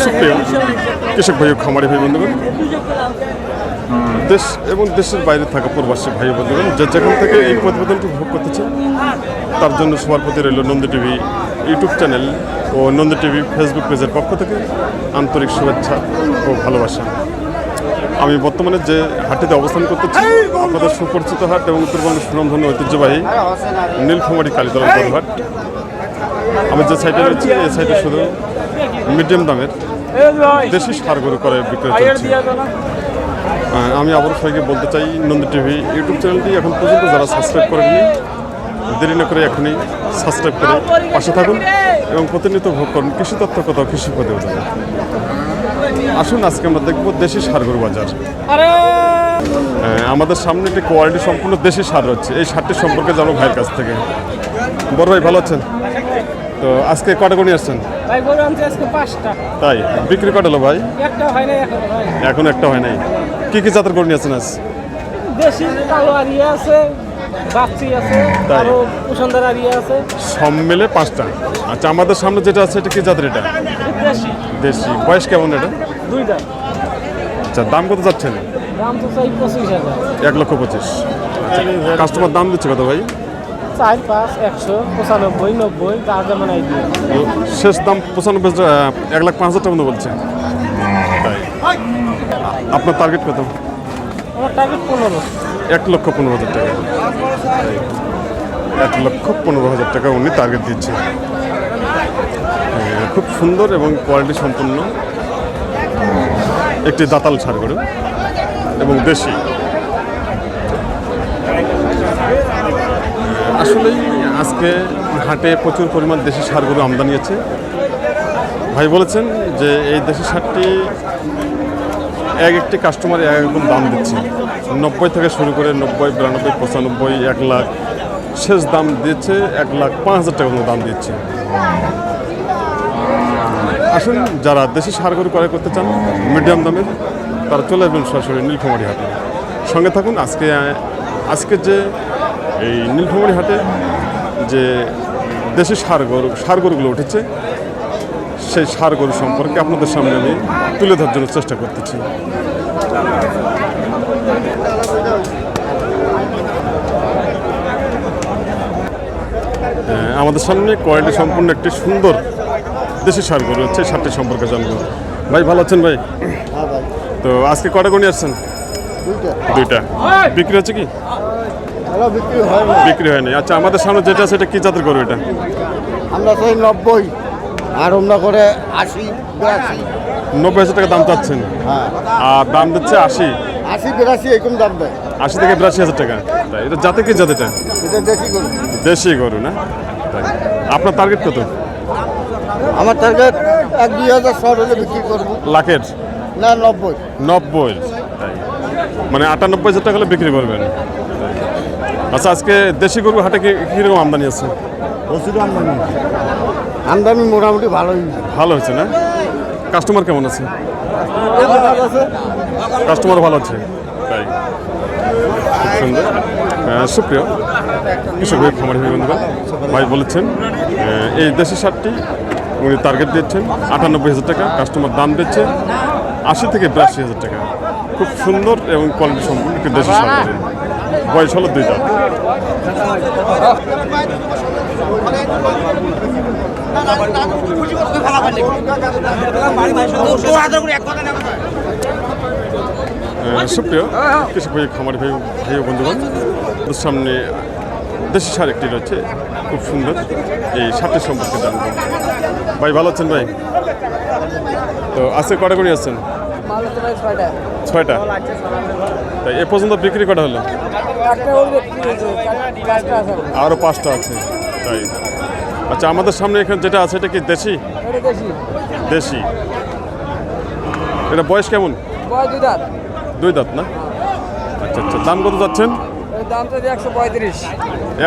সুপ্রিয় কৃষক ভাই খামারি ভাই, বন্ধুগণ। দেশ এবং দেশের বাইরে থাকা প্রবাসী ভাই বন্ধুগণ, যে যেখান থেকে এই প্রতিবেদনটি ভোগ করতেছে তার জন্য সবার প্রতি রইল নন্দী টিভি ইউটিউব চ্যানেল ও নন্দী টিভি ফেসবুক পেজের পক্ষ থেকে আন্তরিক শুভেচ্ছা ও ভালোবাসা। আমি বর্তমানে যে হাটটিতে অবস্থান করতেছি আপনাদের সুপরিচিত হাট এবং উত্তরবঙ্গের সুনামধন্য ঐতিহ্যবাহী নীলফামারী কালীতলা হাট আমি যে সাইটে রয়েছি, এই সাইটে শুধু মিডিয়াম দামের দেশি সার গরু করে বিক্রয় চলছে। আমি আবার সবাইকে বলতে চাই নন্দী টিভি ইউটিউব চ্যানেলটি এখন পর্যন্ত যারা সাবস্ক্রাইব করেননি দেরি না করে এখনই সাবস্ক্রাইব করে পাশে থাকুন এবং প্রতিনিয়ত ভোগ করুন। কৃষি তথ্য কোথাও কৃষি প্রতিবেদন আসুন আজকে আমরা দেখব দেশি সার গরু বাজার আমাদের সামনে একটি কোয়ালিটি সম্পূর্ণ দেশি সার হচ্ছে। এই সারটির সম্পর্কে জানো ভাইয়ের কাছ থেকে। বড় ভাই ভালো আছেন? তো আজকে কটা গুণি আসছেন? ভাই গরু আনছে আজকে পাঁচটা। তাই? বিক্রি কটা হলো ভাই? একটা হয় নাই এখন ভাই এখন একটা হয় নাই। কি কি জাতের গরু নিয়ে আছেন আজ? দেশি কালো আরিয়া আছে বাচ্চি আছে তাই? আরও কুসন্দার আরিয়া আছে। সব মিলে পাঁচটা। আচ্ছা আমাদের সামনে যেটা আছে এটা কি জাতের এটা? দেশি। দেশি। বয়স কেমন এটা? দুইটা। আচ্ছা দাম কত যাচ্ছেন? দাম তো চাই পঁচিশ হাজার। এক লক্ষ পঁচিশ। কাস্টমার দাম দিচ্ছে কত ভাই? চার পাঁচ একশো পঁচানব্বই নব্বই তার যেমন আইডিয়া শেষ দাম পঁচানব্বই এক লাখ পাঁচ হাজার টাকা মতো বলছে। আপনার টার্গেট কত? আমার টার্গেট পনেরো। এক লক্ষ পনেরো হাজার টাকা। এক লক্ষ পনেরো হাজার টাকা উনি টার্গেট দিচ্ছে। খুব সুন্দর এবং কোয়ালিটি সম্পন্ন একটি দাতাল সার করে এবং দেশি। আসলেই আজকে হাটে প্রচুর পরিমাণ দেশি সার গরু আমদানি আছে ভাই বলেছেন যে এই দেশি সারটি এক একটি কাস্টমার এক একরকম দাম দিচ্ছে। নব্বই থেকে শুরু করে নব্বই, বিরানব্বই, পঁচানব্বই, এক লাখ শেষ দাম দিচ্ছে, এক লাখ পাঁচ হাজার টাকা মতো দাম দিচ্ছে। আসুন, যারা দেশি সার গরু ক্রয় করতে চান, মিডিয়াম দামের, তারা চলে আসবেন সরাসরি নীলফামারি হাটে। সঙ্গে থাকুন, আজকে আজকে যে এই নীলফামারি হাটে যে দেশি সার গরু সার গরুগুলো উঠেছে সেই সার গরু সম্পর্কে আপনাদের সামনে আমি তুলে ধরার জন্য চেষ্টা করতেছি। হ্যাঁ, আমাদের সামনে কোয়ালিটি সম্পূর্ণ একটি সুন্দর দেশি সার গরু হচ্ছে সারটি সম্পর্কে জানব। ভাই ভালো আছেন ভাই? হ্যাঁ তো আজকে কটা গুণি আসছেন? দুইটা। দুইটা। বিক্রি হচ্ছে কি? বিক্রি হয় বিক্রি হয়নি। আচ্ছা আমাদের সামনে যেটা আছে এটা কি জাতের গরু এটা? আমরা চাই নব্বই আর আমরা করে আশি বিরাশি। নব্বই হাজার টাকা দাম চাচ্ছেন? হ্যাঁ। আর দাম দিচ্ছে আশি? আশি বিরাশি এরকম দাম দেয়। আশি থেকে বিরাশি হাজার টাকা। তাই এটা জাতে কি জাত এটা? এটা দেশি গরু। দেশি গরু না? তাই আপনার টার্গেট কত? আমার টার্গেট এক দুই হাজার শর্ট হলে বিক্রি করব। লাখের? না নব্বই। নব্বই। তাই। মানে আটানব্বই হাজার টাকা হলে বিক্রি করবেন? আচ্ছা আজকে দেশি গরু হাটে কি কীরকম আমদানি আছে? প্রচুর আমদানি। আমদানি মোটামুটি ভালোই। ভালো হয়েছে না? কাস্টমার কেমন আছে? কাস্টমার ভালো আছে। তাই। খুব সুন্দর। সুপ্রিয় কৃষক ভাই খামারি ভাই বন্ধুরা ভাই বলেছেন এই দেশি সারটি উনি টার্গেট দিচ্ছেন আটানব্বই হাজার টাকা কাস্টমার দাম দিচ্ছে আশি থেকে বিরাশি হাজার টাকা। খুব সুন্দর এবং কোয়ালিটি সম্পূর্ণ দেশি সার। বয়স হলো দুই দাঁত সুপ্রিয়, কৃষক ভাই, খামারি ভাই ভাই বন্ধুগণ সামনে দেশি সার একটি রয়েছে, খুব সুন্দর, এই সারটির সম্পর্কে জানব। ভাই, ভালো আছেন ভাই? তো আছে, কটা করে আছেন? ছয়টা। তাই এ পর্যন্ত বিক্রি কটা হলো? আরও পাঁচটা আছে। তাই। আচ্ছা আমাদের সামনে এখানে যেটা আছে এটা কি দেশি? দেশি। এটা বয়স কেমন? দুই দাঁত। না? আচ্ছা আচ্ছা দাম কত যাচ্ছেন?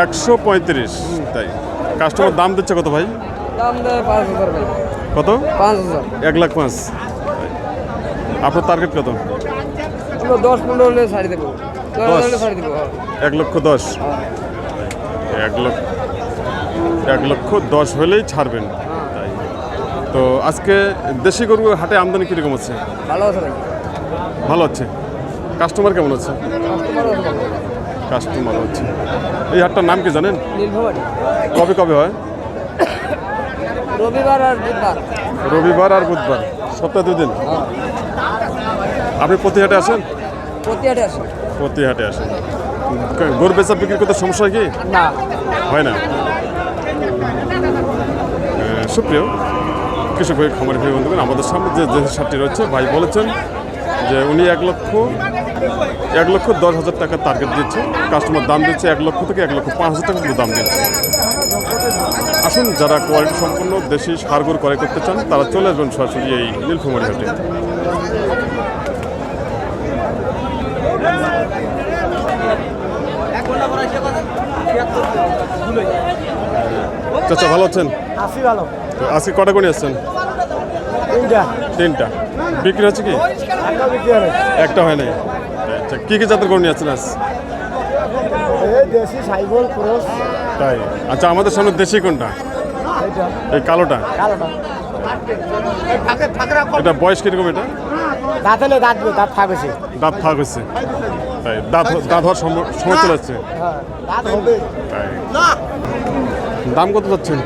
একশো পঁয়ত্রিশ তাই। কাস্টমার দাম দিচ্ছে কত ভাই? দাম দেয় পাঁচ হাজার ভাই। কত? পাঁচ হাজার। এক লাখ পাঁচ। আপনার টার্গেট কত? আমরা দশ পনেরো হলে ছাড়ি দেবো। হ্যাঁ। এক লক্ষ দশ? এক লক্ষ এক লক্ষ দশ হলেই ছাড়বেন। তাই তো আজকে দেশি গরু হাটে আমদানি কীরকম হচ্ছে? ভালো আছে ভালো হচ্ছে। কাস্টমার কেমন আছে। কাস্টমার হচ্ছে। এই হাটটার নাম কি জানেন? কবে কবে হয়? রবিবার আর বুধবার। রবিবার আর বুধবার। সপ্তাহে দুদিন? আপনি প্রতি হাটে আসেন? প্রতি হাটে আসে প্রতি হাটে আসেন গরু বেচা বিক্রি করতে সমস্যা কি? না। হয় না? সুপ্রিয় কৃষক ভাই খামারি ভাই বন্ধুগণ আমাদের সামনে যে যে সারটি রয়েছে ভাই বলেছেন যে উনি এক লক্ষ এক লক্ষ দশ হাজার টাকা টার্গেট দিচ্ছে। কাস্টমার দাম দিচ্ছে এক লক্ষ থেকে এক লক্ষ পাঁচ হাজার টাকা দাম দিচ্ছে। আসুন যারা কোয়ালিটি সম্পন্ন দেশি সারগর ক্রয় করতে চান তারা চলে আসবেন সরাসরি এই নীলফুমারি হাটে। চাচা ভালো আছেন? আসি ভালো। আজকে কটা করে আসছেন? তিনটা। তিনটা। বিক্রি হচ্ছে কি? একটা হয় নাই। আচ্ছা কী কী জাতের গরু নিয়ে আসছেন আজ? এই দেশি সাইবল ক্রস। তাই। আচ্ছা আমাদের সামনে দেশি কোনটা? এই কালোটা? কালোটা। এটা বয়স কীরকম এটা? দাঁত হলে দাঁত দাঁত থাকবে সে দাঁত ফাঁক হচ্ছে তাই দাঁত দাঁত হওয়ার সময় চলে যাচ্ছে হ্যাঁ দাঁত হবে। তাই। দাম কত চাচ্ছেন?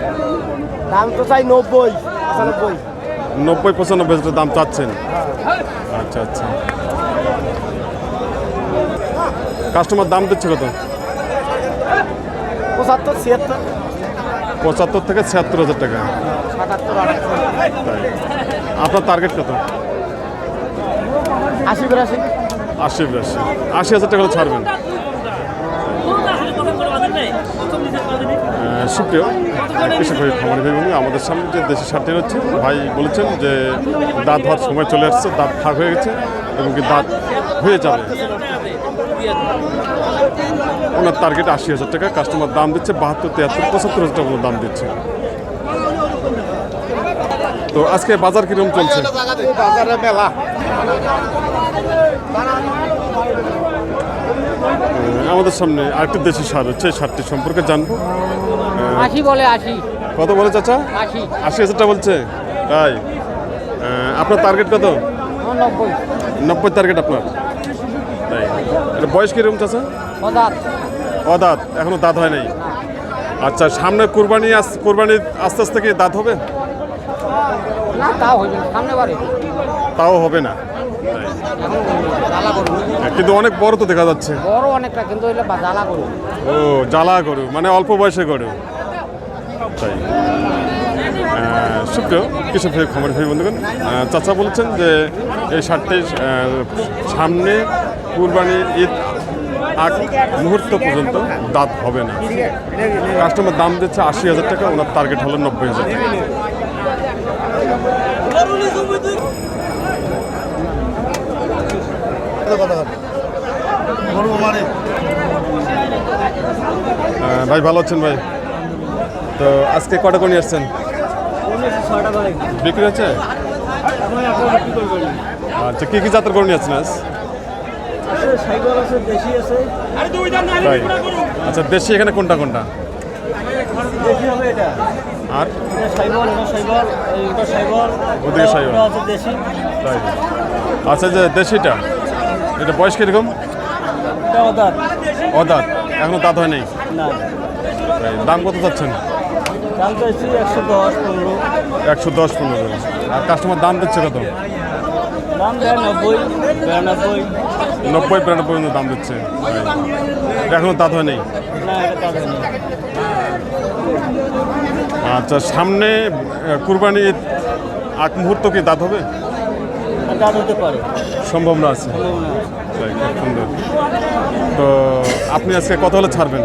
দাম তো চাই নব্বই পঁচানব্বই। নব্বই পঁচানব্বই হাজার দাম চাচ্ছেন? আচ্ছা আচ্ছা। কাস্টমার দাম দিচ্ছে কত? পঁচাত্তর ছিয়াত্তর। পঁচাত্তর থেকে ছিয়াত্তর হাজার টাকা। আপনার টার্গেট কত? আশি বিরাশি। আশি বিরাশি। আশি হাজার টাকা ছাড়বেন। সুপ্রিয় কৃষক ভাই খামারি ভাই বন্ধু আমাদের সামনে যে দেশি সারটি হচ্ছে ভাই বলেছেন যে দাঁত হওয়ার সময় চলে আসছে দাঁত ফাঁক হয়ে গেছে এবং কি দাঁত হয়ে যাবে। ওনার টার্গেট আশি হাজার টাকা কাস্টমার দাম দিচ্ছে বাহাত্তর তিয়াত্তর পঁচাত্তর হাজার টাকা দাম দিচ্ছে। তো আজকে বাজার কীরকম চলছে? বাজারে মেলা। আমাদের সামনে আরেকটি দেশি সার হচ্ছে সারটি সম্পর্কে জানব। আশি বলে আশি। কত বলে চাচা? আশি। আশি হাজারটা বলছে। তাই? আপনার টার্গেট কত? নব্বই। নব্বই টার্গেট আপনার। তাই। এটা বয়স কীরকম চাচা? পদার্থ অদাঁত। এখনও দাঁত হয় নাই? আচ্ছা সামনে কুরবানি আস কুরবানি আস্তে আস্তে কি দাঁত হবে? না তাও সামনে বারে। তাও হবে না। করু কিন্তু অনেক বড় তো দেখা যাচ্ছে। বড় অনেকটা কিন্তু জ্বালা করু ও জ্বালা গরু মানে অল্প বয়সে গরু। আহ, সুপ্রিয় কৃষক ভাই খামার ভাই বন্ধুগণ চাচা বলেছেন যে এই শার্টটি সামনে কুরবানির ঈদ আগ মুহূর্ত পর্যন্ত দাঁত হবে না। কাস্টমার দাম দিচ্ছে আশি হাজার টাকা ওনার টার্গেট হলো নব্বই হাজার টাকা। ভাই ভালো আছেন ভাই? তো আজকে কটা করে নিয়ে আসছেন? বিক্রি হচ্ছে? আচ্ছা কী কী জাতের করে নিয়ে আসছেন আজ আচ্ছা দেশি এখানে কোনটা কোনটা? আর? ওদিকে সাইবল। তাই আচ্ছা যে দেশিটা এটা বয়স কীরকম? অদাঁত। এখনও দাঁত হয় নাই? দাম কত চাচ্ছেন? দাম চাইছি একশো দশ পনেরো। একশো দশ পনেরো। আর কাস্টমার দাম দিচ্ছে কত? দাম দেয় নব্বই বিরানব্বই। নব্বই বিরানব্বই পর্যন্ত দাম দিচ্ছে। এখনও দাঁত হয় নাই? না আচ্ছা সামনে কুরবানি আগ মুহূর্ত কি দাঁত হবে? দাঁত হতে পারে। সম্ভাবনা আছে। খুব সুন্দর। তো আপনি আজকে কত হলে ছাড়বেন।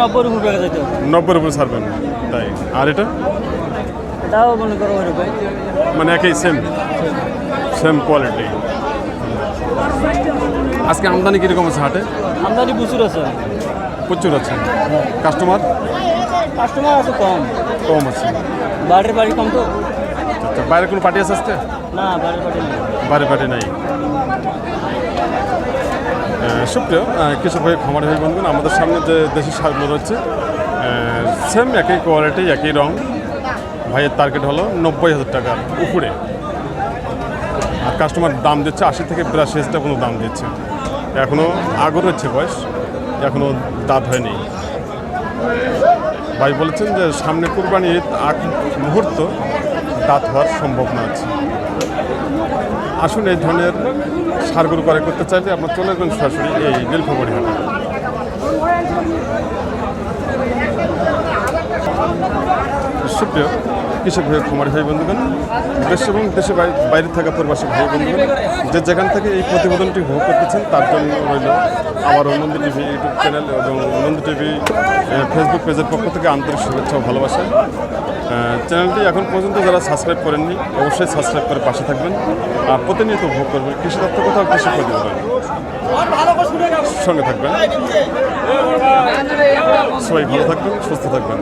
নব্বই রুপি টাকা যেতে নব্বই উপরে ছাড়বেন তাই। আর এটা? এটাও মনে করো ওই রকম মানে একই সেম সেম কোয়ালিটি আজকে আমদানি কীরকম আছে হাটে? আমদানি প্রচুর আছে। প্রচুর আছে। কাস্টমার কাস্টমার আছে কম। কম আছে। বাড়ির বাড়ি কম তো। আচ্ছা বাইরে কোনো পার্টি আছে আজকে? না বাড়ির বাড়ি নেই। বাইরে পার্টি নাই। সুপ্রিয় কৃষক ভাই খামার ভাই, বন্ধুগণ, আমাদের সামনে যে দেশি সারগুলো রয়েছে সেম একই কোয়ালিটি একই রং। ভাইয়ের টার্গেট হলো নব্বই হাজার টাকার উপরে। আর কাস্টমার দাম দিচ্ছে আশি থেকে বিরাশি হাজার টাকা কোনো দাম দিচ্ছে এখনও আগর হচ্ছে বয়স এখনও দাঁত হয়নি। ভাই বলেছেন যে সামনে কুরবানির আগ মুহূর্ত দাঁত হওয়ার সম্ভাবনা আছে। আসুন এই ধরনের সারগুলো করে করতে চাইলে আপনার চলে আসবেন সরাসরি এই নীলফামারি হাটে। সুপ্রিয় কৃষক ভাই, কুমারী ভাই, বন্ধুগণ, দেশ এবং দেশে বাই- বাইরে থাকা প্রবাসী ভাই, বন্ধুগণ, যে যেখান থেকে এই প্রতিবেদনটি উপভোগ করতেছেন, তার জন্য রইল আমার নন্দী টিভি ইউটিউব চ্যানেল এবং নন্দী টিভি ফেসবুক পেজের পক্ষ থেকে আন্তরিক শুভেচ্ছা ও ভালোবাসা। চ্যানেলটি এখন পর্যন্ত যারা সাবস্ক্রাইব করেননি, অবশ্যই সাবস্ক্রাইব করে পাশে থাকবেন আর প্রতিনিয়ত উপভোগ করবেন। কৃষি তথ্য কোথাও কৃষি প্রতিবেদন সঙ্গে থাকবেন। সবাই ভালো থাকবেন, সুস্থ থাকবেন।